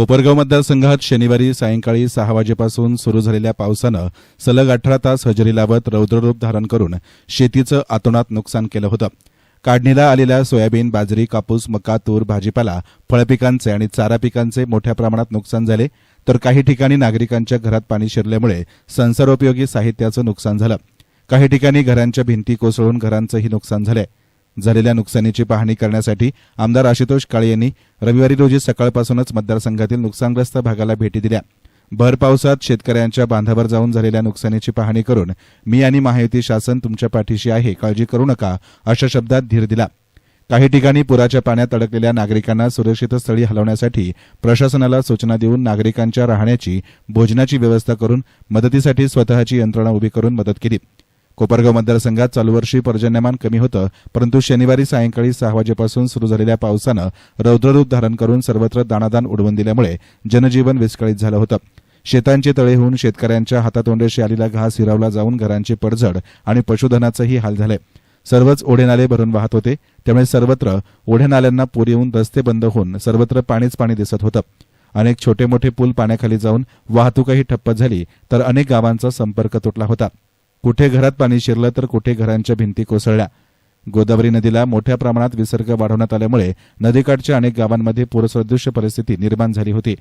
कोपरगाव मतदारसंघात शनिवारी सायंकाळी सहा वाजेपासून सुरू झालेल्या पावसानं सलग अठरा तास हजेरी लावत रौद्ररूप धारण करून शेतीचं आतोनात नुकसान केलं होतं. काढणीला आलेल्या सोयाबीन बाजरी कापूस मका तूर भाजीपाला फळपिकांचे आणि चारा पिकांचे मोठ्या प्रमाणात नुकसान झाले. तर काही ठिकाणी नागरिकांच्या घरात पाणी शिरल्यामुळे संसारोपयोगी साहित्याचं नुकसान झालं. काही ठिकाणी घरांच्या भिंती कोसळून घरांचंही नुकसान झालंय. झालेल्या नुकसानीची पाहणी करण्यासाठी आमदार आशुतोष काळे यांनी रविवारी रोजी सकाळपासूनच मतदारसंघातील नुकसानग्रस्त भागाला भेटी दिल्या. भर पावसात शेतकऱ्यांच्या बांधावर जाऊन झालेल्या नुकसानीची पाहणी करून मी आणि महायुती शासन तुमच्या पाठीशी आहे काळजी करू नका अशा शब्दात धीर दिला. काही ठिकाणी पुराच्या पाण्यात अडकलेल्या नागरिकांना सुरक्षित स्थळी हलवण्यासाठी प्रशासनाला सूचना देऊन नागरिकांच्या राहण्याची भोजनाची व्यवस्था करून मदतीसाठी स्वतःची यंत्रणा उभी करून मदत केली. कोपरगाव मतदारसंघात चालू वर्षी पर्जन्यमान कमी होतं परंतु शनिवारी सायंकाळी सहा वाजेपासून सुरू झालेल्या पावसानं रौद्ररूप धारण करून सर्वत्र दाणादाण उडवून दिल्यामुळे जनजीवन विस्कळीत झालं होतं. शेतांचे तळे होऊन शेतकऱ्यांच्या हातातोंड्याशी आलेला घास हिरावला जाऊन घरांची पडझड आणि पशुधनाचंही हाल झाले सर्वच ओढे नाले भरून वाहत होते त्यामुळे सर्वत्र ओढे नाल्यांना पूर येऊन रस्ते बंद होऊन सर्वत्र पाणीच पाणी दिसत होतं. अनेक छोटे मोठे पूल पाण्याखाली जाऊन वाहतूकही ठप्प झाली तर अनेक गावांचा संपर्क तुटला होता. कुठे घरात पाणी शिरलं तर कुठे घरांच्या भिंती कोसळल्या. गोदावरी नदीला मोठ्या प्रमाणात विसर्ग वाढवण्यात आल्यामुळे नदीकाठच्या अनेक गावांमध्ये पूरसदृश्य परिस्थिती निर्माण झाली होती.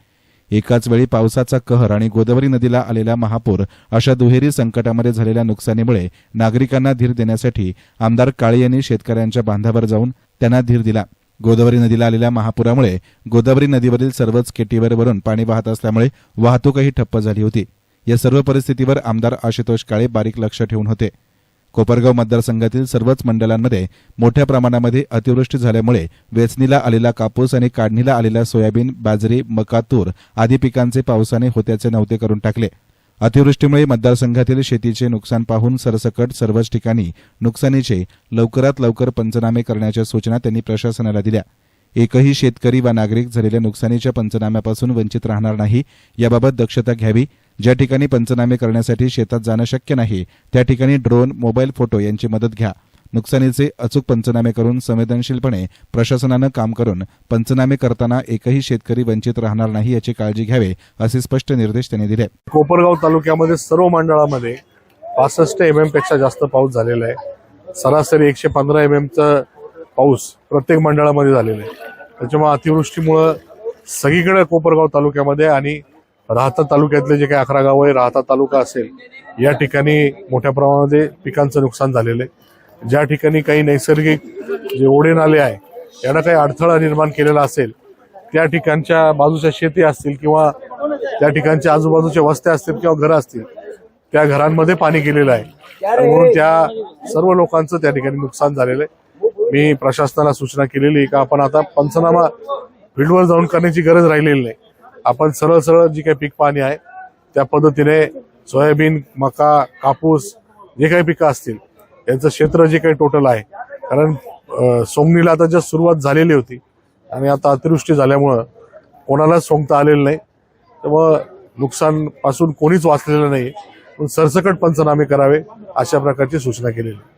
एकाच वेळी पावसाचा कहर आणि गोदावरी नदीला आलेला महापूर अशा दुहेरी संकटामध्ये झालेल्या नुकसानीमुळे नागरिकांना धीर देण्यासाठी आमदार काळे यांनी शेतकऱ्यांच्या बांधावर जाऊन त्यांना धीर दिला. गोदावरी नदीला आलेल्या महापुरामुळे गोदावरी नदीवरील सर्वच केटीवरवरून पाणी वाहत असल्यामुळे वाहतूकही ठप्प झाली होती. या सर्व परिस्थितीवर आमदार आशुतोष काळे बारीक लक्ष ठेवून होते. कोपरगाव मतदारसंघातील सर्वच मंडळांमध्ये मोठ्या प्रमाणामध्ये अतिवृष्टी झाल्यामुळे वेचणीला आलेला कापूस आणि काढणीला आलेला सोयाबीन बाजरी मका तूर आदी पिकांचे पावसाने होत्याचे नव्हते करून टाकले. अतिवृष्टीमुळे मतदारसंघातील शेतीचे नुकसान पाहून सरसकट सर्वच ठिकाणी नुकसानीचे लवकरात लवकर पंचनामे करण्याच्या सूचना त्यांनी प्रशासनाला दिल्या. एकही शेतकरी वा नागरिक झालेल्या नुकसानीच्या पंचनाम्यापासून वंचित राहणार नाही याबाबत दक्षता घ्यावी. ज्या ठिकाणी पंचनामे करण्यासाठी शेतात जाणं शक्य नाही त्या ठिकाणी ड्रोन मोबाईल फोटो यांची मदत घ्या. नुकसानीचे अचूक पंचनामे करून संवेदनशीलपणे प्रशासनानं काम करून पंचनामे करताना एकही शेतकरी वंचित राहणार नाही याची काळजी घ्यावे असे स्पष्ट निर्देश त्यांनी दिले. कोपरगाव तालुक्यामध्ये सर्व मंडळामध्ये पासष्ट एम एमपेक्षा जास्त पाऊस झालेला आहे. सरासरी एकशे पंधरा एम एमचं पाऊस प्रत्येक मंडळामध्ये झालेला आहे. त्याच्यामुळे अतिवृष्टीमुळं सगळीकडे कोपरगाव तालुक्यामध्ये आणि राहता तालुक्यातले जे काही अकरा गाव आहे राहता तालुका असेल या ठिकाणी मोठ्या प्रमाणामध्ये पिकांचं नुकसान झालेलं आहे. ज्या ठिकाणी काही नैसर्गिक जे ओढे नाले आहे यांना काही अडथळा निर्माण केलेला असेल त्या ठिकाणच्या बाजूच्या शेती असतील किंवा त्या ठिकाणच्या आजूबाजूच्या वस्त्या असतील किंवा घरं असतील त्या घरांमध्ये पाणी गेलेलं आहे. म्हणून त्या सर्व लोकांचं त्या ठिकाणी नुकसान झालेलं आहे. मी प्रशासनाला सूचना केलेली का आपण आता पंचनामा फील्डवर जाऊन करण्याची गरज राहिलेली नाही. आपण सरळ सरळ जी काही पीक पाणी आहे त्या पद्धतीने सोयाबीन मका कापूस जे काही पिकं असतील यांचं क्षेत्र जे काही टोटल आहे कारण सोंगणीला आता जस्ट सुरुवात झालेली होती आणि आता अतिवृष्टी झाल्यामुळं कोणालाच सोंगता आलेलं नाही. त्यामुळं नुकसानपासून कोणीच वाचलेलं नाही पण सरसकट पंचनामे करावे अशा प्रकारची सूचना केलेली आहे.